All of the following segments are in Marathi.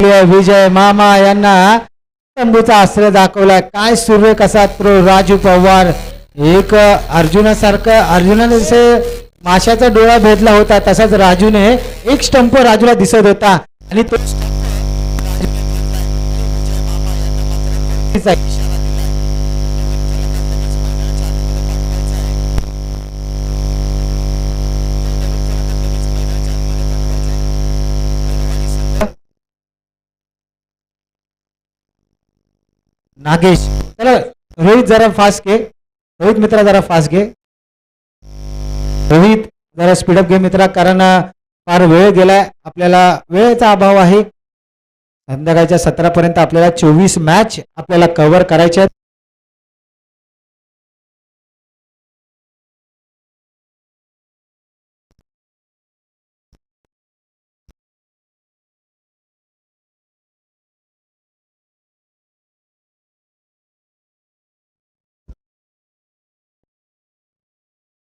विजय मामा यांना तंबूचा आश्रय दाखवलाय काय सूर्य कसा प्रो राजू पवार. एक अर्जुनासारखं अर्जुनाने जसे माशाचा डोळा भेदला होता तसाच राजूने एक स्टंप राजूला दिसत होता. आणि तो नागेश. चला रोहित जरा फास्ट घे. रोहित मित्रा जरा फास्ट घे. रोहित जरा स्पीडअप घे मित्रा कारण फार वेळ गेलाय. आपल्याला वेळेचा अभाव आहे. संध्याकाळच्या सतरापर्यंत आपल्याला चोवीस मॅच आपल्याला कव्हर करायच्या आहेत.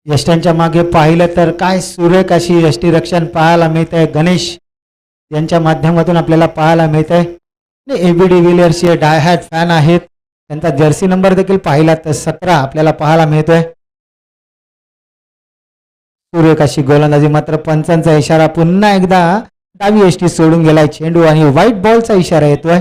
यष्ट्यांच्या मागे पाहिलं तर काय सुरेख अशी यष्टी रक्षण पाहायला मिळत आहे गणेश यांच्या माध्यमातून आपल्याला पाहायला मिळत आहे ए बी डी विलियर्सचे डायहॅट फॅन आहेत. त्यांचा जर्सी नंबर देखील पाहिला तर सतरा आपल्याला पाहायला मिळतोय. सुरेख अशी गोलंदाजी मात्र पंचांचा इशारा पुन्हा एकदा डावी एष्टी सोडून गेलाय. चेंडू आणि व्हाईट बॉलचा इशारा येतोय.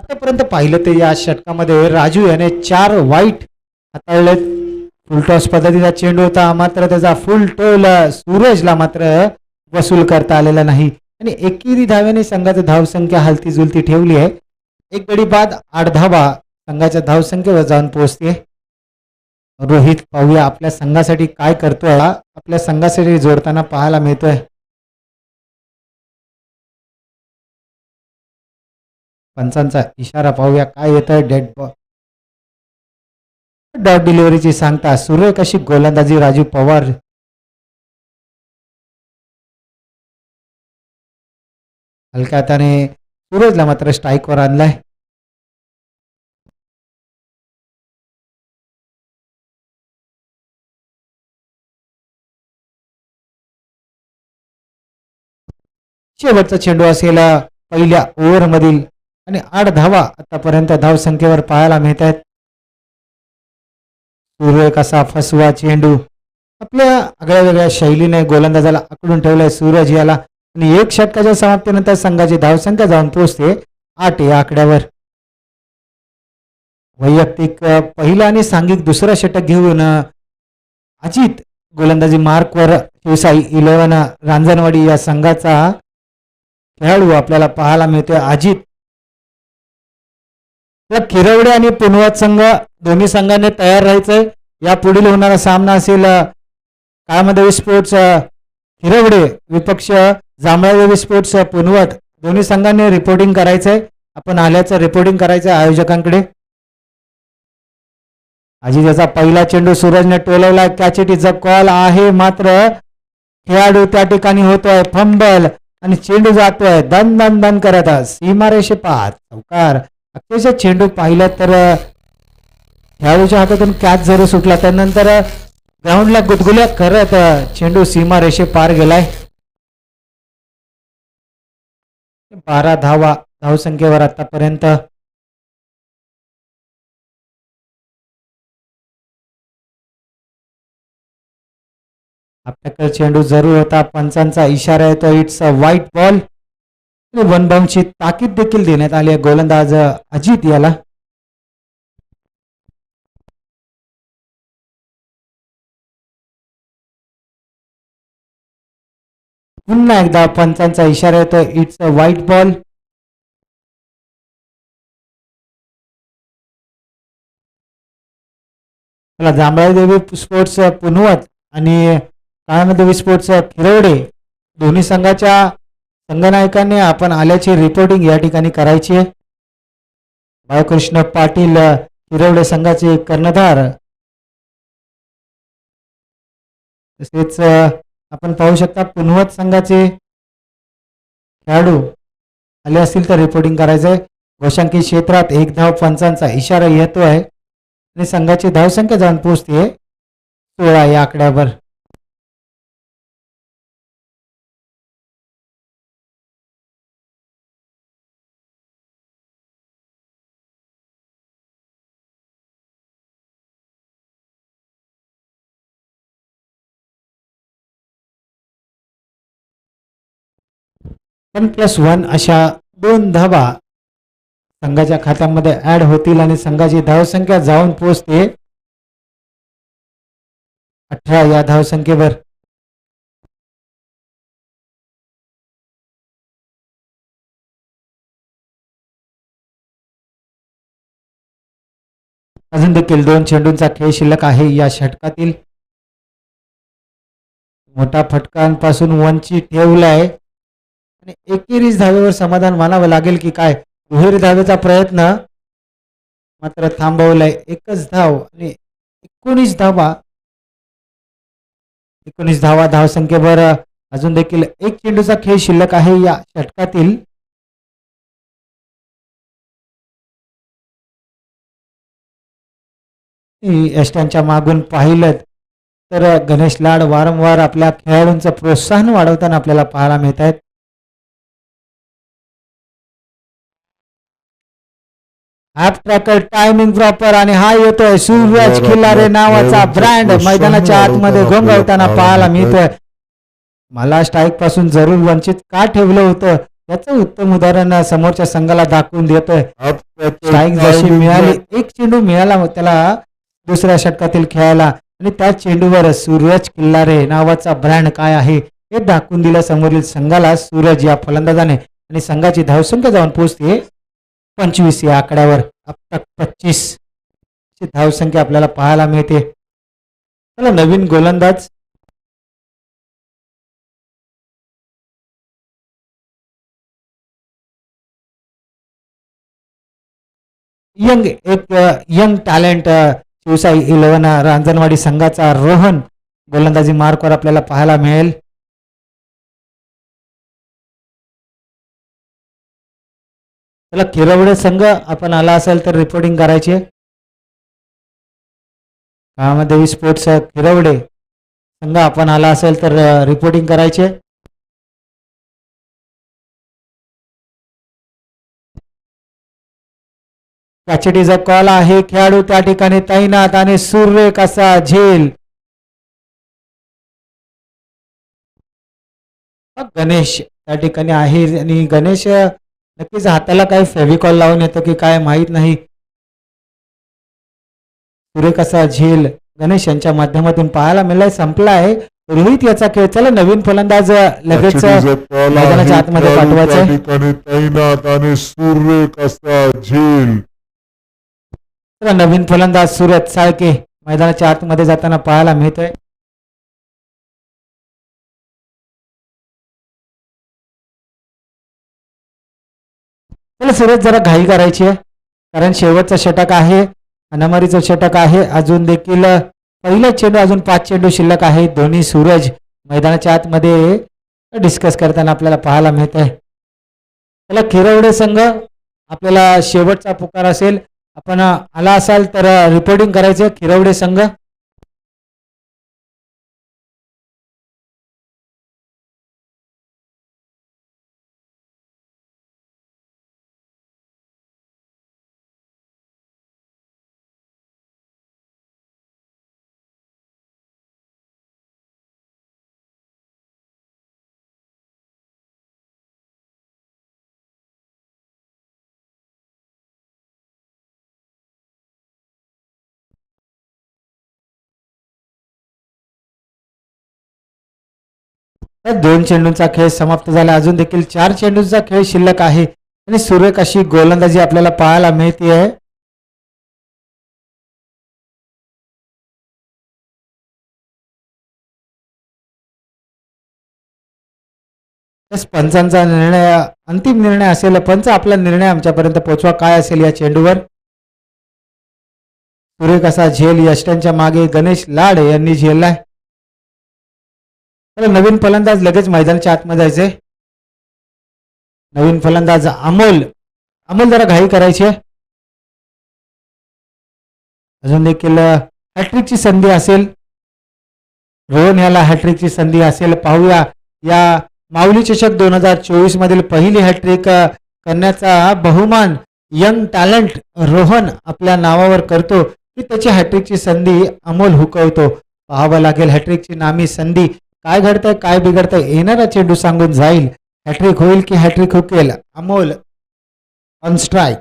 आतापर्यंत पाहिलं तर या षटकामध्ये राजू याने चार वाईट हाताळलेत. फुलटॉस पद्धतीचा चेंडू होता मात्र त्याचा फुल टोल सूरजला मात्र वसूल करता आलेला नाही. आणि एकेरी धाव्याने संघाची धावसंख्या हलती जुलती ठेवली आहे. एक गडी बाद आठ धावा संघाच्या धावसंख्येवर जाऊन पोहोचते. रोहित पाहूया आपल्या संघासाठी काय करतोय आपल्या संघासाठी जोडताना पाहायला मिळतोय. पंचांचा इशारा पाहूया. काय येतोय? डेड बॉल डॉट डिलिव्हरीची सांगता सुरेख अशी गोलंदाजी राजू पवार. हलक्या हाताने सूरजला मात्र स्ट्राईकवर आणलाय. शेवटचा चेंडू असेल पहिल्या ओव्हरमधील आणि आठ धावा आतापर्यंत धावसंख्येवर पाहायला मिळत आहेत सूर्य कसा फसवा चेंडू. आपल्या आगळ्या वेगळ्या शैलीने गोलंदाजाला आकडून ठेवलाय सूरज याला. आणि एक षटकाच्या समाप्तीनंतर संघाची धावसंख्या जाऊन पोहोचते आठ या आकड्यावर. वैयक्तिक पहिला आणि सांघिक दुसरा षटक घेऊन अजित गोलंदाजी मार्कवर शिवसाई इलेव्हन रांजणवाडी या संघाचा खेळाडू आपल्याला पाहायला मिळतोय. अजित तर किरवडे आणि पुनवत संघ दोन्ही संघाने तयार राहायचंय. या पुढील होणारा सामना असेल काळामध्ये काळमदेवी स्पोर्ट्स हिरवडे विपक्ष जांभळादेवी स्पोर्ट्स पुनवट पुनवत दोन्ही संघांनी रिपोर्टिंग करायचंय. आपण आल्याचं रिपोर्टिंग करायचं आयोजकांकडे. आजी त्याचा पहिला चेंडू सूरजने टोलवला catch it is a call आहे मात्र खेळाडू त्या ठिकाणी होतोय. फंबल आणि चेंडू जातोय. दन दन दन करत सीमारेषे पाच चौकार. अक्षरशः चेंडू पाहिला तर खेळाडूच्या हातातून कॅच जरी सुटला त्यानंतर ग्राउंडला गुदगुल्या करत चेंडू सीमा रेषे पार गेलाय. बारा धावा धावसंख्येवर आतापर्यंत. आपल्याकडे चेंडू जरूर होता. पंचांचा इशारा येतो. It's a white ball one बाउंडची ताकीद देखील देण्यात आली आहे. गोलंदाज अजित याला. पुन्हा एकदा पंचांचा इशारा येतो. इट्स अ व्हाईट बॉल चला जांभळादेवी स्पोर्ट्स पुनवत आणि काळादेवी स्पोर्ट्स खिरवडे दोन्ही संघाच्या संघनायकांनी आपण आल्याची रिपोर्टिंग या ठिकाणी करायची आहे. बाळकृष्ण पाटील हिरवडे संघाचे कर्णधार. तसेच आपण पाहू शकता पुनवत संघाचे खेळाडू आले असतील तर रिपोर्टिंग करायचंय गोशांकी क्षेत्रात एक धाव पंचांचा इशारा येतो आहे. आणि संघाची धावसंख्या जाऊन पोहोचते सोळा या आकड्यावर. वन प्लस वन अशा दोन धावा संघाच्या खात्यामध्ये ऍड होतील आणि संघाची धावसंख्या जाऊन पोहोचते. अठरा या धावसंख्येवर. अजून देखील दोन चेंडूंचा खेळ शिल्लक आहे या षटकातील. मोठा फटकांपासून वंचित ठेवलाय. आणि एकेरीच धावेवर समाधान मानावं लागेल की काय? दुहेरी धावेचा प्रयत्न मात्र थांबवलाय. एकच धाव आणि एकोणीस धावा. एकोणीस धावा धावसंख्येवर अजून देखील एक चेंडूचा खेळ शिल्लक आहे या षटकातील. यष्ट्यांच्या मागून पाहिलं तर गणेश लाड वारंवार आपल्या खेळाडूंचं प्रोत्साहन वाढवताना आपल्याला पाहायला मिळत आहेत ऍप ट्रॅकर टायमिंग प्रॉपर आणि हा येतोय. सूर्यज खिल्लारे नावाचा ब्रँड मैदानाच्या आतमध्ये घोंगवताना पाहायला मिळतोय. मला स्ट्राईकपासून जरूर वंचित का ठेवलं होतं? याचं उत्तम उदाहरण समोरच्या संघाला दाखवून देतोय. स्ट्राईक जशी मिळाली एक चेंडू मिळाला त्याला दुसऱ्या षटकातील खेळायला. आणि त्या चेंडूवर सूरज किल्लारे नावाचा ब्रँड काय आहे? हे दाखवून दिलं समोरील संघाला सूरज या फलंदाजाने. आणि संघाची धावसंख्या जाऊन पोहोचते. पंचवीस या आकड्यावर. अब तक पच्चीस ची धावसंख्या आपल्याला पाहायला मिळते. चला नवीन गोलंदाज. यंग एक young talent Shivsai eleven Ranjanwadi संघाचा रोहन गोलंदाजी मार्कवर आपल्याला पाहायला मिळेल. त्याला किरवडे संघ आपण आला असेल तर रिपोर्टिंग करायची आहे. कामादेवी स्पोर्ट्स किरवडे संघ आपण आला असेल तर रिपोर्टिंग करायचे कॅचडीचा कॉल आहे खेळाडू त्या ठिकाणी तैनात आणि सूर्य कसा झेल गणेश त्या ठिकाणी आहे आणि गणेश नक्कीच हाताला काय फेविकॉल लावून येतो की काय माहीत नाही. सूर्य कसा झेल गणेश यांच्या माध्यमातून पाहायला मिळालाय संपला आहे. रोहित याचा खेळ. चला नवीन फलंदाज लगेच मैदानाच्या आतमध्ये पाठवायचं सूर्य कसा झेल. नवीन फलंदाज सुरत साळके मैदानाच्या आतमध्ये जाताना पाहायला मिळतोय. त्याला सुरत जरा घाई करायची आहे. कारण शेवटचं षटक आहे अनामारीचं षटक आहे. अजून देखील पहिला चेंडू अजून पाच चेंडू शिल्लक आहे. दोन्ही सूरज मैदानाच्या आतमध्ये डिस्कस करताना आपल्याला पाहायला मिळत आहे त्याला खिरवडे संघ आपल्याला शेवटचा पुकार असेल. आपण आला असाल तर रिपोर्टिंग करायचं खिरवडे संघ या दोन चेंडूंचा खेळ समाप्त झाला. अजून देखील चार चेंडूंचा खेळ शिल्लक आहे. आणि सुरेख अशी गोलंदाजी आपल्याला पाहायला मिळते आहे पंचांचा निर्णय अंतिम निर्णय असेल पंच आपला निर्णय आमच्यापर्यंत पोहोचवा. काय असेल या चेंडूवर? सुरेख असा झेल यष्टांच्या मागे गणेश लाड यांनी झेललाय. नवीन फलंदाज लगेच मैदानाच्या आतमध्ये जायचे. नवीन फलंदाज अमोल. अमोल जरा घाई करायची अजून देखील हॅट्रिकची संधी असेल. रोहन याला हॅट्रिकची संधी असेल. पाहूया. या माऊली चषक दोन हजार चोवीस मधील पहिली हॅट्रिक करण्याचा बहुमान यंग टॅलेंट रोहन आपल्या नावावर करतो. की त्याची हॅट्रिकची संधी अमोल हुकवतो. पाहावं लागेल हॅट्रिकची नामी संधी. काय घडतंय काय बिघडतंय येणारा चेंडू सांगून जाईल. हॅट्रिक होईल की हॅट्रिक हुकेल? अमोल ऑन स्ट्राईक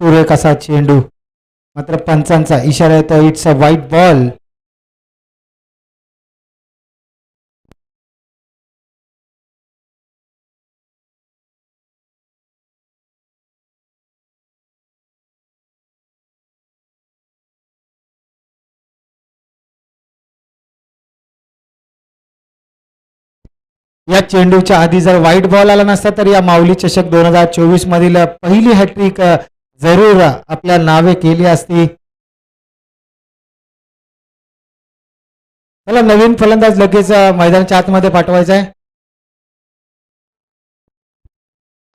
सूर्य कसा चेंडू मात्र पंचांचा इशारा येतो इट्स अ व्हाईट बॉल या चेंडूच्या आधी जर वाईट बॉल आला नसता तर या माऊली चषक दोन हजार चोवीस मधील पहिली हॅट्रिक जरूर आपल्या नावे केली असती. मला नवीन फलंदाज लगेच मैदानाच्या आतमध्ये पाठवायचा आहे.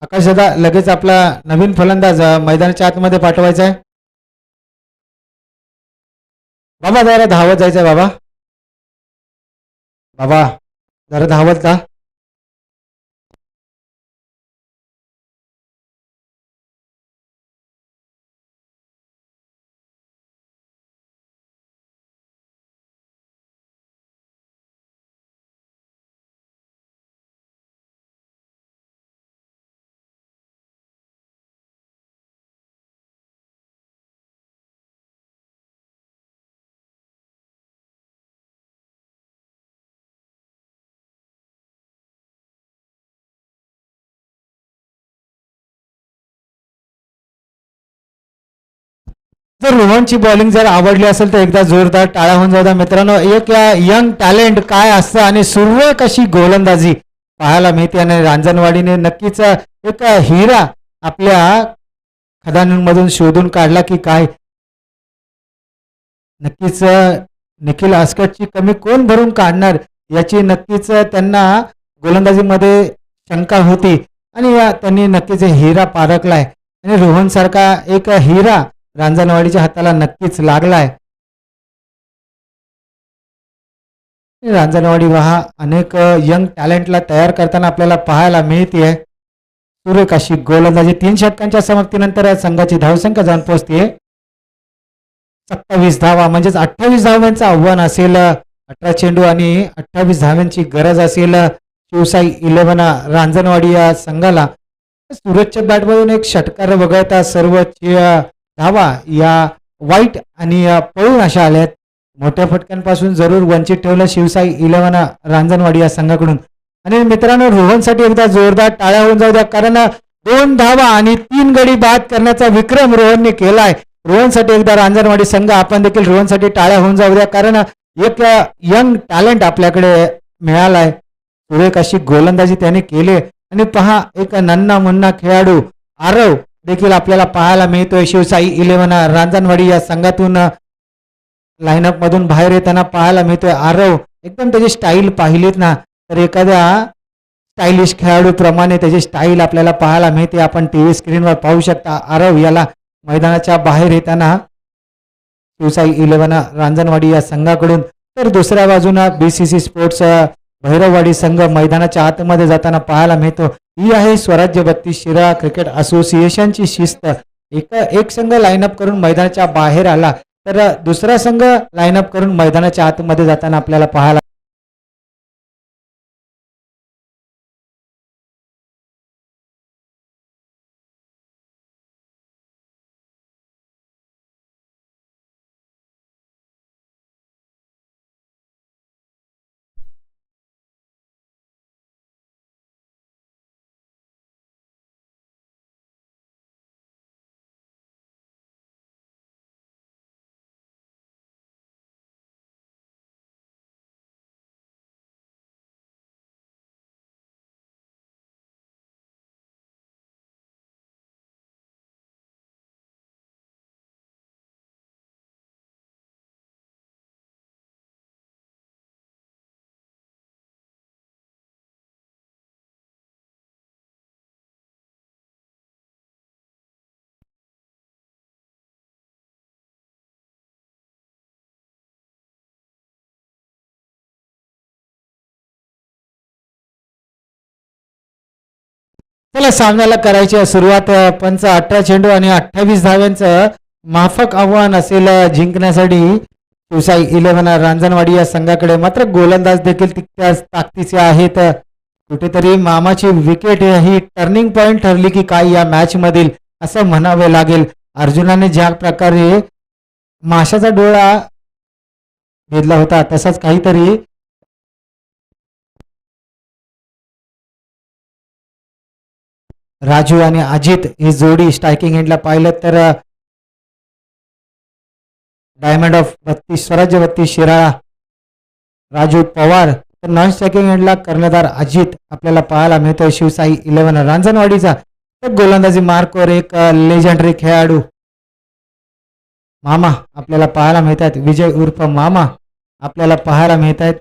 आकाश दादा लगेच आपला नवीन फलंदाज मैदानाच्या आतमध्ये पाठवायचा आहे. बाबा जरा धावत जायचंय बाबा. बाबा जरा धावत का रोहनची बॉलिंग जर आवडली असेल तर एकदा जोरदार टाळा होऊन जाऊ द्या. मित्रांनो एक या यंग टॅलेंट काय असतं आणि सुरवे कशी गोलंदाजी? पाहायला मिळते आणि रांजणवाडीने नक्कीच एक हिरा आपल्या खदानींमधून शोधून काढला की काय? नक्कीच निखिल आस्कटची कमी कोण भरून काढणार याची नक्कीच त्यांना गोलंदाजीमध्ये शंका होती. आणि या त्यांनी नक्कीच हिरा पारखलाय. आणि रोहन सारखा एक हिरा रांजणवाडीच्या हाताला नक्कीच लागलाय. रांजणवाडी हा अनेक यंग टॅलेंटला तयार करताना आपल्याला पाहायला मिळते सुरेख अशी गोलंदाजी तीन षटकांच्या समाप्तीनंतर संघाची धावसंख्या जाऊन पोहोचते सत्तावीस धावा म्हणजेच अठ्ठावीस धावांचं आव्हान असेल अठरा चेंडू आणि अठ्ठावीस धाव्यांची गरज असेल शिवसाई इलेव्हन रांजणवाडी या संघाला. सूरजच्या बॅटमधून एक षटकार वगळता सर्व धावा या वाईट आणि या पळून अशा आल्यात. मोठ्या फटक्यांपासून जरूर वंचित ठेवलं शिवसाई इलेव्हन रांजणवाडी या संघाकडून. आणि मित्रांनो रोहनसाठी एकदा जोरदार टाळ्या होऊन जाऊ द्या कारण दोन धावा आणि तीन गडी बाद करण्याचा विक्रम रोहनने केलाय. रोहनसाठी एकदा रांजणवाडी संघ आपण देखील रोहनसाठी टाळ्या होऊन जाऊ द्या कारण एक यंग टॅलेंट आपल्याकडे मिळालाय. सुरेख अशी गोलंदाजी त्याने केली. आणि पहा एक नन्ना मुन्ना खेळाडू आरव देखील आपल्याला पाहायला मिळतोय. शिवसाई इलेव्हन रांजणवाडी या संघातून लाईनअप मधून बाहेर येताना पाहायला मिळतोय. आरव एकदम त्याची स्टाईल पाहिलीत ना तर एखाद्या स्टाईलिश खेळाडूप्रमाणे त्याची स्टाईल आपल्याला पाहायला मिळते. आपण टी व्ही स्क्रीनवर पाहू शकता. आरव याला मैदानाच्या बाहेर येताना शिवसाई इलेव्हन रांजणवाडी या संघाकडून तर दुसऱ्या बाजूनं B C C sports Bhairavwadi संघ मैदानाच्या आतमध्ये जाताना पाहायला मिळतो. ही आहे स्वराज्य बत्तीस शिरा क्रिकेट असोसिएशनची शिस्त. एक एक संघ लाईनअप करून मैदानाच्या बाहेर आला तर दुसरा संघ लाईनअप करून मैदानाच्या आतमध्ये जाताना आपल्याला पाहायला चला सामन्याला करायची सुरुवात. पंच अठरा चेंडू आणि अठ्ठावीस धाव्यांचं माफक आव्हान असेल जिंकण्यासाठी. शिवसाई इलेव्हन रांजणवाडी या संघाकडे मात्र गोलंदाज देखील तितक्याच ताकदीचे आहेत. कुठेतरी मामाची विकेट ही टर्निंग पॉइंट ठरली की काय या मॅच मधील असं म्हणावे लागेल. अर्जुनाने ज्या प्रकारे माशाचा डोळा भेदला होता तसाच काहीतरी राजू आणि अजित ही जोडी स्ट्रायकिंग एंडला पाहिलं तर डायमंड ऑफ बत्तीस स्वराज्य बत्तीस शिराळा राजू पवार. तर नॉन स्ट्रायकिंग एंडला कर्णधार अजित आपल्याला पाहायला मिळतोय. शिवसाई इलेव्हन रांजणवाडीचा. तर गोलंदाजी मार्कवर एक लेजंडरी खेळाडू मामा आपल्याला पाहायला मिळत आहेत विजय उर्फ मामा आपल्याला पाहायला मिळत आहेत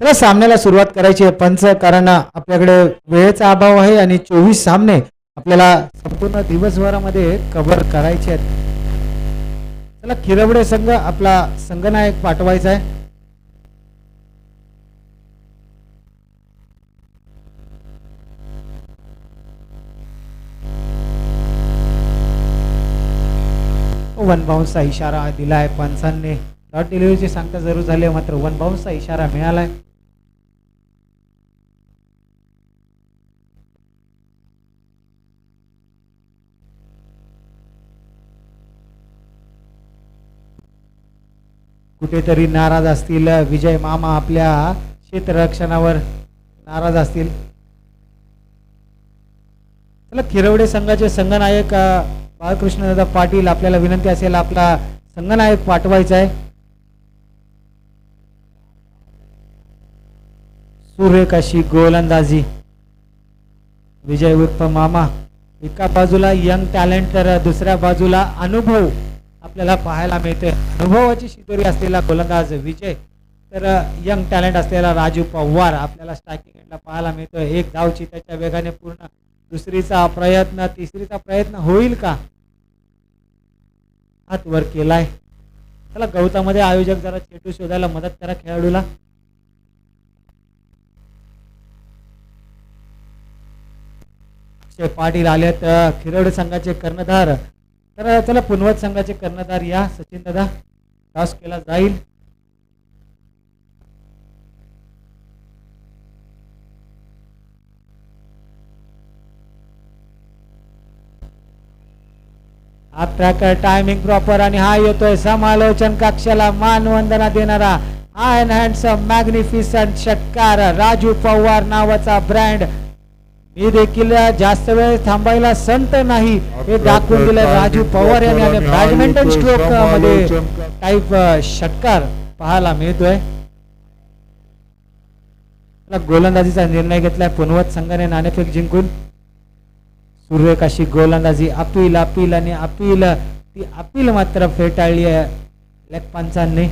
चला सामन्याला सुरुवात करायची आहे. पंच कारण आपल्याकडे वेळेचा अभाव आहे आणि चोवीस सामने आपल्याला संपूर्ण दिवसभरामध्ये कव्हर करायचे आहेत. चला खिरवडे संघ आपला संघनायक पाठवायचा आहे. वन बाउन्सचा इशारा दिलाय पंचांनी. डॉट डिलिव्हरीची सांगता जरूर झाली आहे, मात्र वन बाउन्सचा इशारा मिळालाय. कुठेतरी नाराज असतील. विजय मामा आपल्या क्षेत्ररक्षणावर नाराज असतील. चला खिरवडे संघाचे संघनायक अ, बाळकृष्णदादा पाटील आपल्याला विनंती असेल आपला संघनायक पाठवायचा आहे सुरेख अशी गोलंदाजी. विजय उर्फ मामा एका बाजूला यंग टॅलेंट तर दुसऱ्या बाजूला अनुभव. आपल्याला पाहायला मिळते. अनुभवाची शिदोरी असलेला गोलंदाज विजय तर यंग टॅलेंट असलेला राजू पवार आपल्याला स्ट्रायकिंग एंडला पाहायला मिळतोय. एक धावची त्याच्या वेगाने पूर्ण. दुसरीचा प्रयत्न तिसरीचा प्रयत्न होईल का? हात वर केलाय. त्याला गवतामध्ये आयोजक जरा चेटू शोधायला मदत करा खेळाडूला. अक्षय पाटील आले तर खिरड संघाचे कर्णधार. तर चला पुनवत संघाचे कर्णधार या सचिन दादा. टॉस केला जाईल. हा ट्रॅकर टायमिंग प्रॉपर आणि हा येतोय. समालोचन कक्षाला मानवंदना देणारा आय अँड हँडसम मॅग्निफिसंट षटकार राजू पवार नावाचा ब्रँड मी देखील जास्त वेळ थांबायला संत नाही. हे दाखवून दिलं राजू पवार यांनी आणि बॅडमिंटन स्ट्रोकमध्ये टाईप षटकार पाहायला मिळतोय. गोलंदाजीचा निर्णय घेतलाय. पुनवत संघाने नाणेफेक जिंकून. सुरेख अशी गोलंदाजी अपील अपील आणि अपील. ती अपील मात्र फेटाळली आहे. पंचांनी.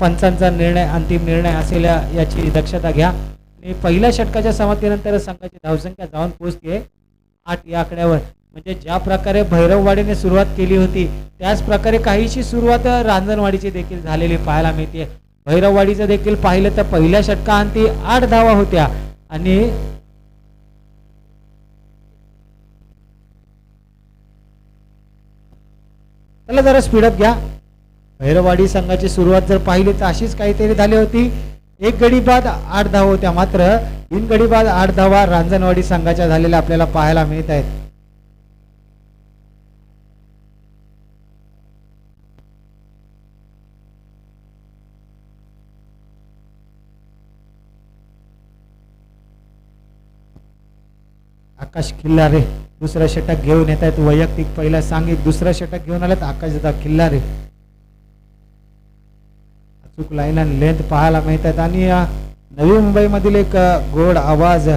पंचांचा निर्णय अंतिम निर्णय असेल याची दक्षता घ्या. आणि पहिल्या षटकाच्या समाप्तीनंतर संघाची धावसंख्या जाऊन पोहोचते आठ या आकड्यावर. म्हणजे ज्या प्रकारे भैरववाडीने सुरुवात केली होती त्याच प्रकारे काहीशी सुरुवात रांजणवाडीची देखील झालेली पाहायला मिळते भैरववाडीचं देखील पाहिलं तर पहिल्या षटकांती आठ धावा होत्या. आणि त्याला जरा स्पीडअप घ्या. भैरववाडी संघाची सुरुवात जर पाहिली तर अशीच काहीतरी झाली होती. एक गडी बाद आठ धावा होत्या. मात्र तीन गडी बाद आठ धावा रांजणवाडी संघाच्या झालेल्या आपल्याला पाहायला मिळत आहेत. आकाश खिल्लारे दुसरं षटक घेऊन येत आहेत. वैयक्तिक पहिला सांगित दुसरं षटक घेऊन आलेत. आकाश दादा खिल्लारे. अचूक लाईन आणि लेंथ पाहायला मिळतात. आणि नवी मुंबईमधील एक गोड आवाज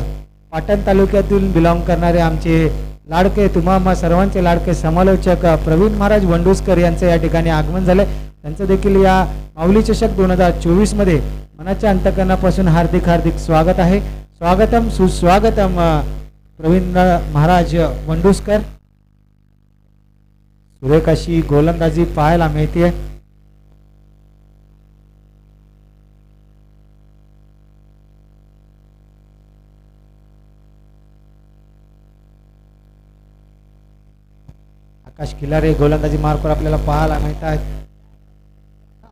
पाटण तालुक्यातून बिलॉंग करणारे आमचे लाडके तुम्हा सर्वांचे लाडके समालोचक प्रवीण महाराज वंडुसकर यांचं या ठिकाणी आगमन झालंय. त्यांचं देखील या माऊली चषक दोन हजार चोवीसमध्ये मनाच्या अंतकरणापासून हार्दिक हार्दिक स्वागत आहे. स्वागतम सुस्वागतम प्रवीण महाराज वंडुसकर. सुरेख अशी गोलंदाजी पाहायला मिळते आकाश किल्लारे गोलंदाजी मार्कवर आपल्याला पाहायला मिळत आहेत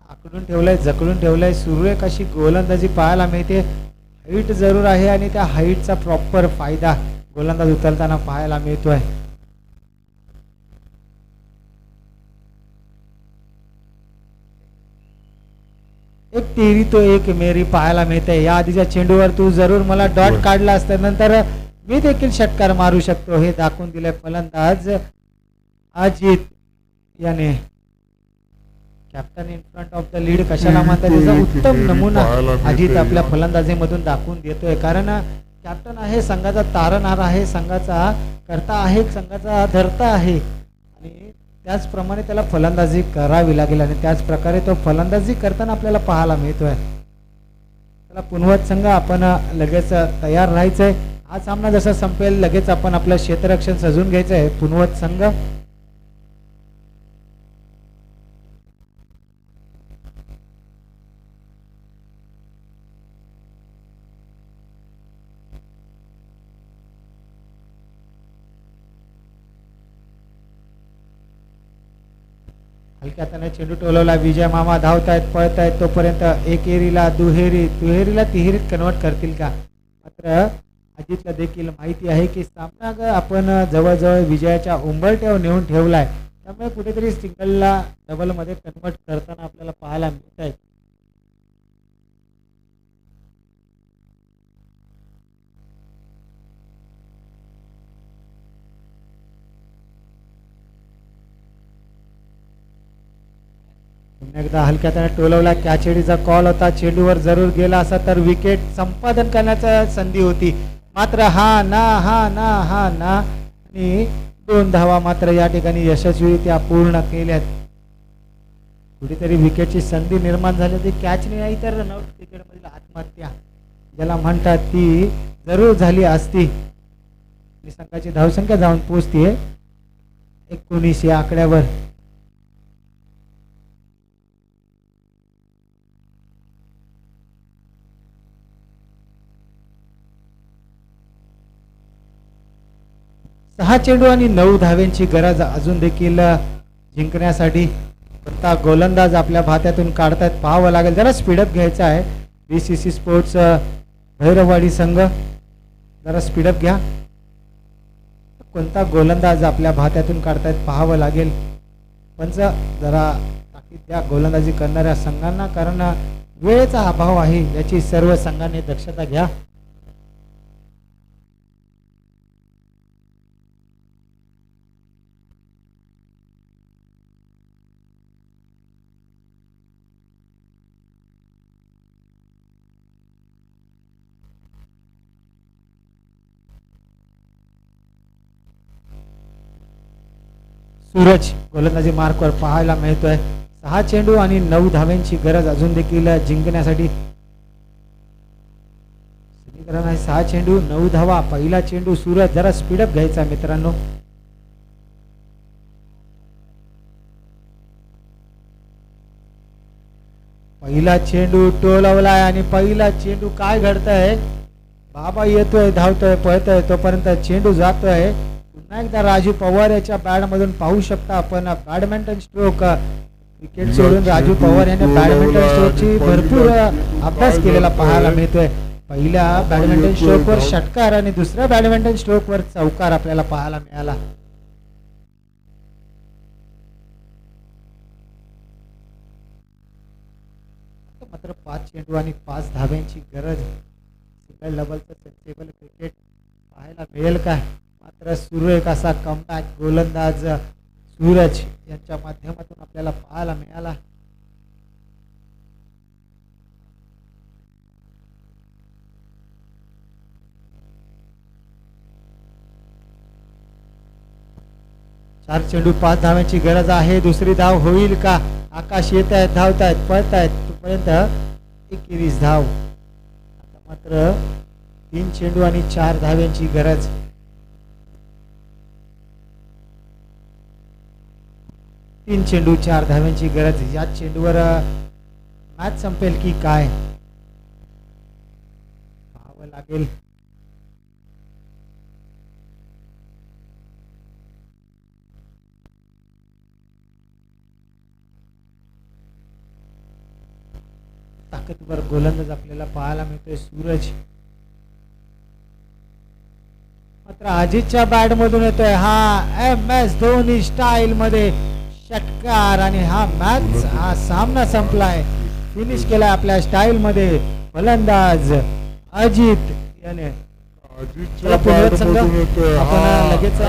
आकडून ठेवलंय जकडून ठेवलंय. सुरेख अशी गोलंदाजी पाहायला मिळते. हाईट जरूर आहे आणि त्या हाईटचा प्रॉपर फायदा गोलंदाज उचलताना पाहायला मिळतोय. एक तेरी तो एक मेरी पाहायला मिळते. या आधीच्या चेंडूवर तू जरूर मला डॉट. काढला असता नंतर मी देखील षटकार मारू शकतो. हे दाखवून दिलंय फलंदाज अजित याने captain in front of the lead कशाला म्हणतात त्याचा उत्तम नमुना. अजित आपल्या फलंदाजीमधून दाखवून देतोय. कारण कॅप्टन आहे संघाचा तारणहार आहे संघाचा करता आहे संघाचा धरता आहे. आणि त्याचप्रमाणे त्याला फलंदाजी करावी लागेल आणि त्याच प्रकारे तो फलंदाजी करताना आपल्याला पाहायला मिळतोय. त्याला पुनवत संघ आपण लगेच तयार राहायचंय. हा सामना जसा संपेल लगेच आपण आपलं क्षेत्ररक्षण सजून घ्यायचंय. पुनवत संघ हलक्या त्याने चेंडू टोलवला. विजय मामा धावतायत पळतायत. तोपर्यंत एकेरीला दुहेरी दुहेरीला तिहेरीत कन्वर्ट करतील का? मात्र अजितला देखील माहिती आहे की सामना ग आपण जवळजवळ विजयाच्या उंबरट्यावर नेऊन ठेवलाय. त्यामुळे कुठेतरी सिंगलला डबलमध्ये कन्वर्ट करताना आपल्याला पाहायला मिळत आहे एकदा एकदा त्याने टोलवला. कॅचेडीचा कॉल होता. चेंडूवर जरूर गेला असा तर विकेट संपादन करण्याचा संधी होती. मात्र हा ना हा ना हा ना. आणि दोन धावा मात्र या ठिकाणी यशस्वीरित्या पूर्ण केल्यात. कुठेतरी विकेटची संधी निर्माण झाली होती. कॅच नाही तर रनआउट क्रिकेटमधील आत्महत्या. ज्याला म्हणतात ती जरूर झाली असती. संघाची धावसंख्या जाऊन पोचतीये. एकोणीस या आकड्यावर. सहा चेंडू आणि नऊ धाव्यांची गरज अजून देखील जिंकण्यासाठी कोणता गोलंदाज आपल्या भात्यातून काढतायत. पाहावं लागेल. जरा स्पीडअप घ्यायचा आहे. B C C sports Bhairavwadi संघ. जरा स्पीडअप घ्या. कोणता गोलंदाज आपल्या भात्यातून काढतायत पाहावं लागेल. पंच जरा ताकीद द्या गोलंदाजी करणाऱ्या संघांना कारण वेळेचा अभाव आहे याची सर्व संघांनी दक्षता घ्या. सूरज गोलंदाजी मार्कवर पाहायला मिळतोय. सहा चेंडू आणि नऊ धाव्यांची गरज अजून देखील जिंकण्यासाठी. समीकरण आहे सहा चेंडू नऊ धावा. पहिला चेंडू सूरज. जरा स्पीडअप घ्यायचा मित्रांनो. पहिला चेंडू टोलवलाय आणि पहिला चेंडू काय घडतंय? बाबा येतोय धावतोय पळतोय. तोपर्यंत चेंडू जातोय. पुन्हा एकदा राजू पवार याच्या बॅड मधून पाहू शकता आपण. बॅडमिंटन स्ट्रोक क्रिकेट सोडून राजू पवार याने बॅडमिंटन स्ट्रोकची भरपूर अभ्यास केलेला पाहायला मिळतोय. पहिल्या बॅडमिंटन स्ट्रोकवर षटकार आणि दुसऱ्या बॅडमिंटन स्ट्रोकवर चौकार आपल्याला पाहायला मिळाला. मात्र पाच चेंडू आणि पाच धाब्यांची गरज सिंगल डबलचं सेन्सेबल क्रिकेट पाहायला मिळेल का मात्र सुरेख असा कमबॅक गोलंदाज सूरज यांच्या माध्यमातून आपल्याला पाहायला मिळाला. चार चेंडू पाच धाव्यांची गरज आहे. दुसरी धाव होईल का? आकाश येत आहेत धावत आहेत पळत आहेत तोपर्यंत एकेरीस धाव. आता मात्र तीन चेंडू आणि चार धाव्यांची गरज तीन चेंडू चार धाव्यांची गरज या चेंडूवर मॅच संपेल की काय? पाहावं लागेल. ताकदवर गोलंदाज आपल्याला पाहायला मिळतोय सूरज. मात्र अजितच्या बॅट मधून येतोय हा एम एस धोनी स्टाईल मध्ये. षटकार आणि हा मॅच हा सामना संपलाय. फिनिश केलाय आपल्या स्टाईल मध्ये फलंदाज अजित याने. लगेच